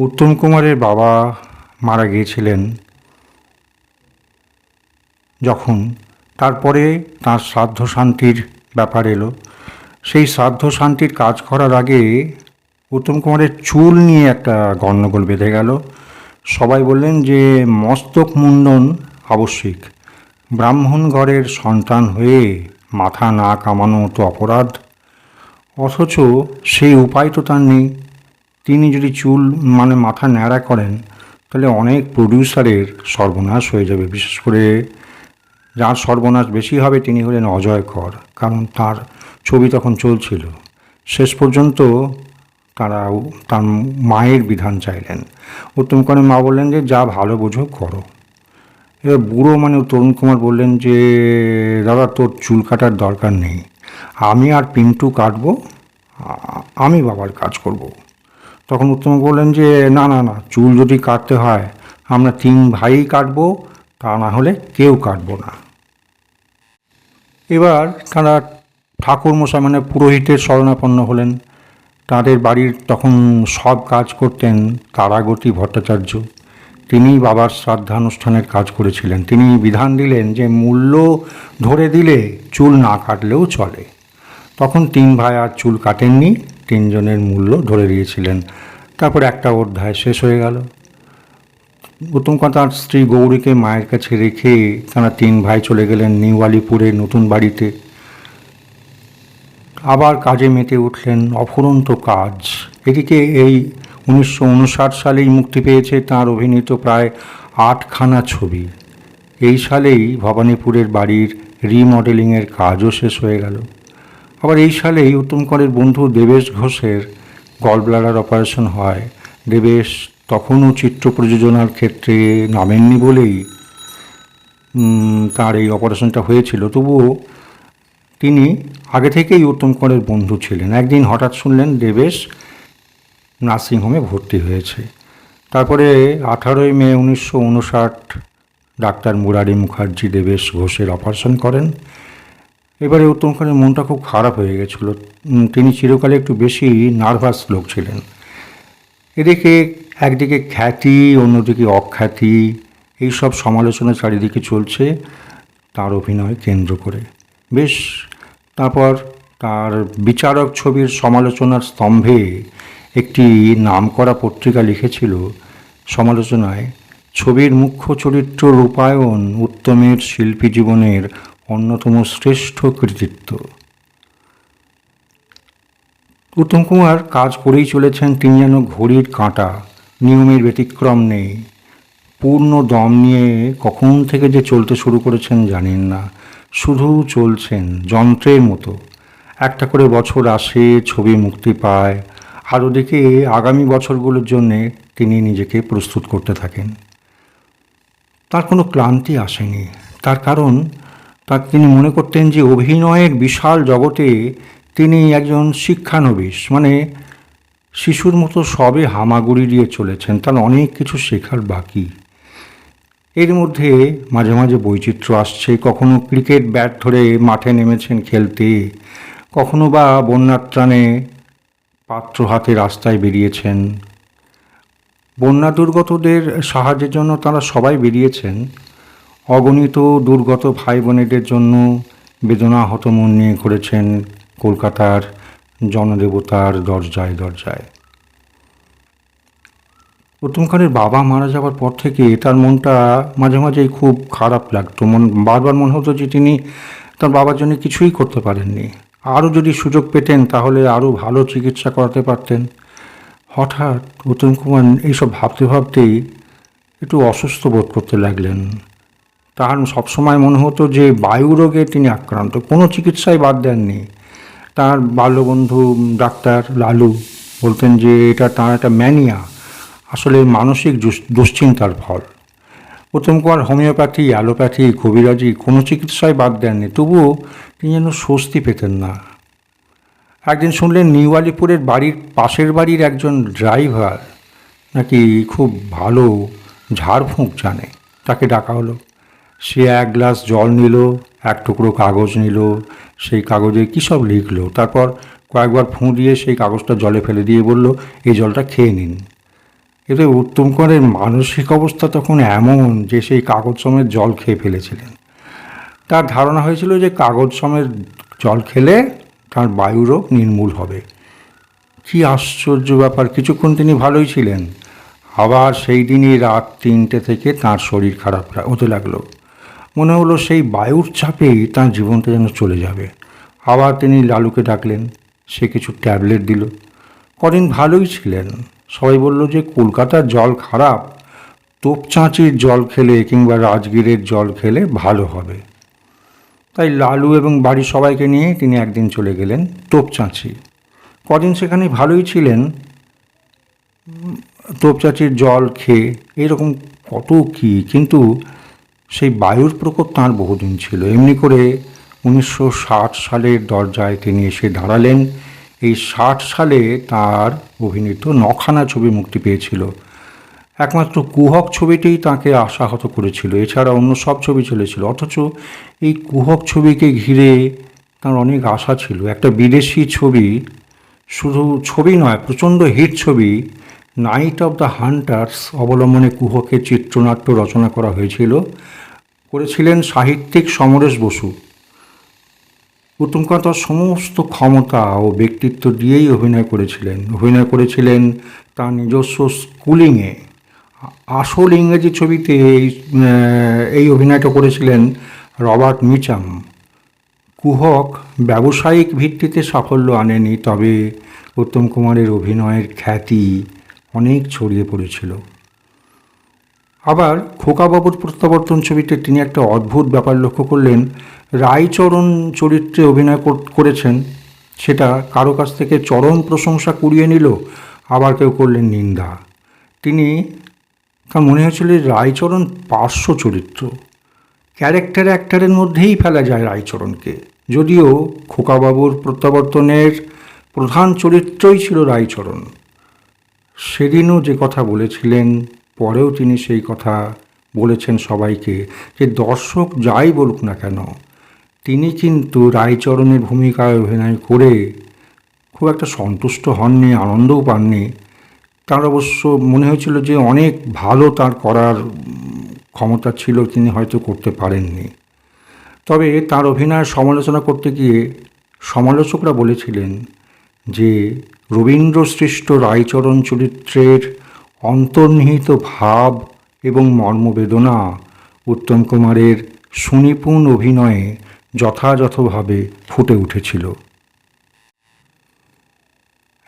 উত্তম কুমারের বাবা মারা গিয়েছিলেন যখন তারপরে তার শ্রাদ্ধ শান্তির ব্যাপার এলো। সেই শ্রাদ্ধ শান্তির কাজ করার আগে উত্তম কুমারের চুল নিয়ে একটা গণ্ডগোল বেঁধে গেল। সবাই বললেন যে, মস্তক মুন্ডন আবশ্যিক। ব্রাহ্মণ ঘরের সন্তান হয়ে মাথা না কামানো তো অপরাধ। অথচ সেই উপায় তো তার নেই। তিনি যদি চুল মানে মাথা ন্যাড়া করেন, তাহলে অনেক প্রডিউসারের সর্বনাশ হয়ে যাবে। বিশেষ করে যার সর্বনাশ বেশি হবে তিনি হলেন অজয় কর, কারণ তার ছবি তখন চলছিল। শেষ পর্যন্ত তারা তার মায়ের বিধান চাইলেন। উত্তম কুমারের মা বললেন যে, যা ভালো বোঝো করো। এবার বুড়ো মানে তরুণ কুমার বললেন যে, দাদা, তোর চুল কাটার দরকার নেই। আমি আর পিন্টু কাটবো আমি বাবার কাজ করব। তখন উত্তম বললেন যে, না না না, চুল যদি কাটতে হয়, আমরা তিন ভাই কাটবো, তা না হলে কেউ কাটবো না। এবার তারা ঠাকুর মশাই মানে পুরোহিতের শরণাপন্ন হলেন। তাদের বাড়ির তখন সব কাজ করতেন তারাগতি ভট্টাচার্য। তিনি বাবার শ্রাদ্ধানুষ্ঠানের কাজ করেছিলেন। তিনি বিধান দিলেন যে, মূল্য ধরে দিলে চুল না কাটলেও চলে। তখন তিন ভাই আর চুল কাটেননি, তিনজনের মূল্য ধরে দিয়েছিলেন। তারপর একটা অধ্যায় শেষ হয়ে গেল। উত্তম তার স্ত্রী গৌরীকে মায়ের কাছে রেখে তারা তিন ভাই চলে গেলেন নিউ আলিপুরে নতুন বাড়িতে। আবার কাজে মেতে উঠলেন অফুরন্ত কাজ। এদিকে এই উনিশশো উনষাট সালেই মুক্তি পেয়েছে তার অভিনীত প্রায় আটখানা ছবি। এই সালেই ভবানীপুরের বাড়ির রিমডেলিংয়ের কাজও শেষ হয়ে গেল। আবার এই সালেই উত্তম করের বন্ধু দেবেশ ঘোষের গলব্লাডার অপারেশন হয়, দেবেশ তখনও চিত্র প্রযোজনার ক্ষেত্রে নামেননি বলেই তার এই অপারেশনটা হয়েছিল। তবুও তিনি আগে থেকেই উত্তম করের বন্ধু ছিলেন। একদিন হঠাৎ শুনলেন দেবেশ নার্সিংহোমে ভর্তি হয়েছে। তারপরে আঠারোই মে উনিশশো উনষাট ডাক্তার মুরারি মুখার্জি দেবেশ ঘোষের অপারেশন করেন। এবারে উত্তম খানের মনটা খুব খারাপ হয়ে গেছিল। তিনি চিরকালে একটু বেশি নার্ভাস লোক ছিলেন। এদিকে একদিকে খ্যাতি, অন্যদিকে অখ্যাতি, এইসব সমালোচনা চারিদিকে চলছে তার অভিনয় কেন্দ্র করে। বেশ, তারপর তার বিচারক ছবির সমালোচনার স্তম্ভে একটি নামকরা পত্রিকা লিখেছিল সমালোচনায়, ছবির মুখ্য চরিত্র রূপায়ণ উত্তমের শিল্পী জীবনের অন্যতম শ্রেষ্ঠ কৃতিত্ব। উত্তম কুমার কাজ করেই চলেছেন তিনি যেন ঘড়ির কাঁটা, নিয়মের ব্যতিক্রম নেই। পূর্ণ দম নিয়ে কখন থেকে যে চলতে শুরু করেছেন জানেন না। শুধু চলছেন যন্ত্রের মতো। একটা করে বছর আসে, ছবি মুক্তি পায়। আর ওদিকে আগামী বছরগুলোর জন্যে তিনি নিজেকে প্রস্তুত করতে থাকেন। তার কোনো ক্লান্তি আসেনি। তার কারণ তার তিনি মনে করতেন যে অভিনয়ের বিশাল জগতে তিনি একজন শিক্ষানবিশ। মানে শিশুর মতো সবে হামাগুড়ি দিয়ে চলেছেন, তার অনেক কিছু শেখার বাকি। এর মধ্যে মাঝে মাঝে বৈচিত্র্য আসছে। কখনো ক্রিকেট ব্যাট ধরে মাঠে নেমেছেন খেলতে, কখনো বা বন্যার ত্রাণে পাত্র হাতে রাস্তায় বেরিয়েছেন। বন্যা দুর্গতদের সাহায্যের জন্য তারা সবাই বেরিয়েছেন। অগণিত দুর্গত ভাই বোনেদের জন্য বেদনাহত মন নিয়ে ঘুরেছেন কলকাতার জনদেবতার দরজায় দরজায়। উত্তম খানের বাবা মারা যাওয়ার পর থেকে তার মনটা মাঝে মাঝেই খুব খারাপ লাগতো। মন, বারবার মনে হতো যে তিনি তার বাবার জন্য কিছুই করতে পারেননি। আরও যদি সুযোগ পেতেন তাহলে আরও ভালো চিকিৎসা করাতে পারতেন। হঠাৎ উত্তম কুমার এইসব ভাবতে ভাবতেই একটু অসুস্থ বোধ করতে লাগলেন। তার সবসময় মনে হতো যে বায়ু রোগে তিনি আক্রান্ত। কোনো চিকিৎসাই বাদ দেননি। তার বাল্যবন্ধু ডাক্তার লালু বলতেন যে এটা তার একটা ম্যানিয়া। আসলে মানসিক দুশ্চিন্তার ফল। প্রথম কুমার হোমিওপ্যাথি, অ্যালোপ্যাথি কবিরাজি কোনো চিকিৎসাই বাদ দেননি। তবুও তিনি যেন স্বস্তি পেতেন না। একদিন শুনলেন নিউ আলিপুরের বাড়ির পাশের বাড়ির একজন ড্রাইভার নাকি খুব ভালো ঝাড়ফুঁক জানে। তাকে ডাকা হলো। সে এক গ্লাস জল নিল, এক টুকরো কাগজ নিল, সেই কাগজে কী সব লিখলো? তারপর কয়েকবার ফুঁ দিয়ে সেই কাগজটা জলে ফেলে দিয়ে বলল, এই জলটা খেয়ে নিন। এতে উত্তম কুমারের মানসিক অবস্থা তখন এমন যে সেই কাগজ সমেত জল খেয়ে ফেলেছিলেন। তার ধারণা হয়েছিল যে কাগজ সমেত জল খেলে তার বায়ুরোগ নির্মূল হবে। কি আশ্চর্য ব্যাপার, কিছুক্ষণ তিনি ভালোই ছিলেন। আবার সেই দিনই রাত তিনটে থেকে তার শরীর খারাপ হতে লাগল। মনে হলো সেই বায়ুর চাপেই তার জীবনটা যেন চলে যাবে। আবার তিনি লালুকে ডাকলেন, সে কিছু ট্যাবলেট দিল। কদিন ভালোই ছিলেন। সবাই বলল যে, কলকাতার জল খারাপ। তোপচাঁচির জল খেলে কিংবা রাজগীরের জল খেলে ভালো হবে। তাই লালু এবং বাড়ির সবাইকে নিয়ে তিনি একদিন চলে গেলেন তোপচাঁচি কদিন সেখানে ভালোই ছিলেন। তোপচাচির জল খেয়ে এরকম কত কি, কিন্তু সেই বায়ুর প্রকোপ তাঁর বহুদিন ছিল। এমনি করে উনিশশো ষাট সালের দরজায় তিনি এসে দাঁড়ালেন। এই ষাট সালে তার অভিনীত নখানা ছবি মুক্তি পেয়েছিল। একমাত্র কুহক ছবিটিই তাকে আশাহত করেছিল। এছাড়া অন্য সব ছবি চলেছিল। অথচ এই কুহক ছবিকে ঘিরে তার অনেক আশা ছিল। একটা বিদেশি ছবি শুধু ছবি নয়, প্রচণ্ড হিট ছবি নাইট অফ দ্য হান্টার্স অবলম্বনে কুহকের চিত্রনাট্য রচনা করা হয়েছিল। করেছিলেন সাহিত্যিক সমরেশ বসু। উত্তম কুমার তার সমস্ত ক্ষমতা ও ব্যক্তিত্ব দিয়েই অভিনয় করেছিলেন। অভিনয় করেছিলেন তার নিজস্ব স্কুলিংয়ে। আসল ইংরেজি ছবিতে এই এই অভিনয়টা করেছিলেন রবার্ট মিচাম। কুহক ব্যবসায়িক ভিত্তিতে সাফল্য আনেনি, তবে উত্তম কুমারের অভিনয়ের খ্যাতি অনেক ছড়িয়ে পড়েছিল। আবার খোকাবাবুর প্রত্যাবর্তন ছবিতে তিনি একটা অদ্ভুত ব্যাপার লক্ষ্য করলেন, রায়চরণ চরিত্রে অভিনয় করেছেন, সেটা কারও কাছ থেকে চরম প্রশংসা কুড়িয়ে নিল, আবার কেউ করলেন নিন্দা। তিনি তার মনে হয়েছিল রায়চরণ পার্শ্ব চরিত্র। ক্যারেক্টার অ্যাক্টারের মধ্যেই ফেলা যায় রায়চরণকে। যদিও খোকাবাবুর প্রত্যাবর্তনের প্রধান চরিত্রই ছিল রায়চরণ। সেদিনও যে কথা বলেছিলেন, পরেও তিনি সেই কথা বলেছেন সবাইকে, যে দর্শক যাই বলুক না কেন, তিনি কিন্তু রায়চরণের ভূমিকায় অভিনয় করে খুব একটা সন্তুষ্ট হননি, আনন্দও পাননি। তার অবশ্য মনে হয়েছিল যে অনেক ভালো তার করার ক্ষমতা ছিল, তিনি হয়তো করতে পারেননি। তবে তার অভিনয়ের সমালোচনা করতে গিয়ে সমালোচকরা বলেছিলেন যে রবীন্দ্র সৃষ্ট রায়চরণ চরিত্রের অন্তর্নিহিত ভাব এবং মর্মবেদনা উত্তম কুমারের সুনিপুণ অভিনয়ে যথাযথভাবে ফুটে উঠেছিল।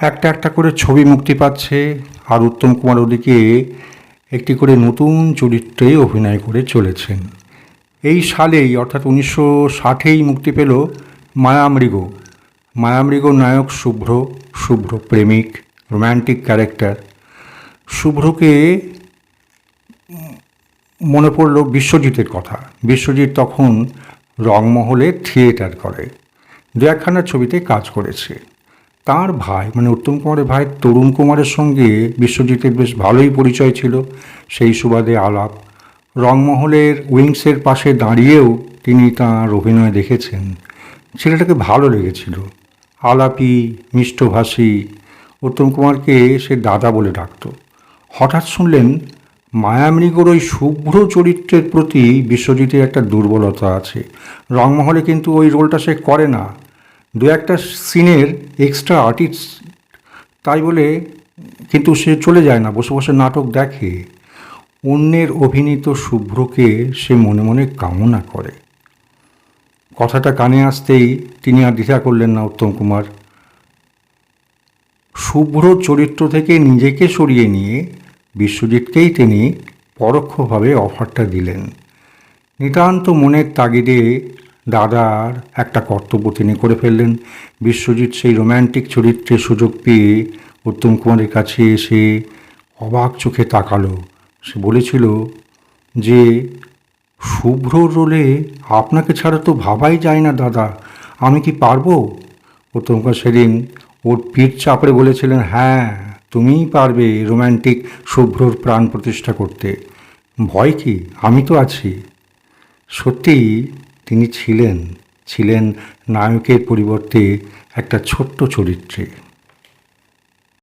একটা একটা করে ছবি মুক্তি পাচ্ছে আর উত্তম কুমার ওদিকে একটি করে নতুন চরিত্রে অভিনয় করে চলেছেন। এই সালেই, অর্থাৎ উনিশশো ষাটেই মুক্তি পেল মায়ামৃগ। মায়ামৃগ নায়ক শুভ্র। শুভ্র প্রেমিক রোম্যান্টিক ক্যারেক্টার শুভ্রকে মনে পড়ল বিশ্বজিতের কথা। বিশ্বজিৎ তখন রংমহলে থিয়েটার করে। দু একখানা ছবিতে কাজ করেছে। তার ভাই মানে উত্তম কুমারের ভাই তরুণ কুমারের সঙ্গে বিশ্বজিতের বেশ ভালোই পরিচয় ছিল। সেই সুবাদে আলাপ। রংমহলের উইংসের পাশে দাঁড়িয়েও তিনি তাঁর অভিনয় দেখেছেন। ছেলেটাকে ভালো লেগেছিল। আলাপি, মিষ্টভাষী। উত্তম কুমারকে সে দাদা বলে ডাকত। হঠাৎ শুনলেন মায়ামৃগর ওই শুভ্র চরিত্রের প্রতি বিশ্বজিতের একটা দুর্বলতা আছে। রংমহলে কিন্তু ওই রোলটা সে করে না। দু একটা সিনের এক্সট্রা আর্টিস্ট তাই বলে কিন্তু সে চলে যায় না, বসে বসে নাটক দেখে। অন্যের অভিনীত শুভ্রকে সে মনে মনে কামনা করে। কথাটা কানে আসতেই তিনি আর দ্বিধা করলেন না উত্তম কুমার। শুভ্র চরিত্র থেকে নিজেকে সরিয়ে নিয়ে বিশ্বজিৎকেই তিনি পরোক্ষভাবে অফারটা দিলেন। নিতান্ত মনের তাগিদে দাদার একটা কর্তব্য তিনি করে ফেললেন। বিশ্বজিৎ সেই রোম্যান্টিক চরিত্রের সুযোগ পেয়ে উত্তম কুমারের কাছে এসে অবাক চোখে তাকালো। সে বলেছিল যে শুভ্র রোলে আপনাকে ছাড়া তো ভাবাই যায় না, দাদা। আমি কি পারব? উত্তম কুমার সেদিন ওর পিঠ চাপড়ে বলেছিলেন হ্যাঁ তুমিই পারবে রোম্যান্টিক শুভ্রর প্রাণ প্রতিষ্ঠা করতে। ভয় কি? আমি তো আছি। সত্যিই তিনি ছিলেন ছিলেন নায়কের পরিবর্তে একটা ছোট্ট চরিত্রে।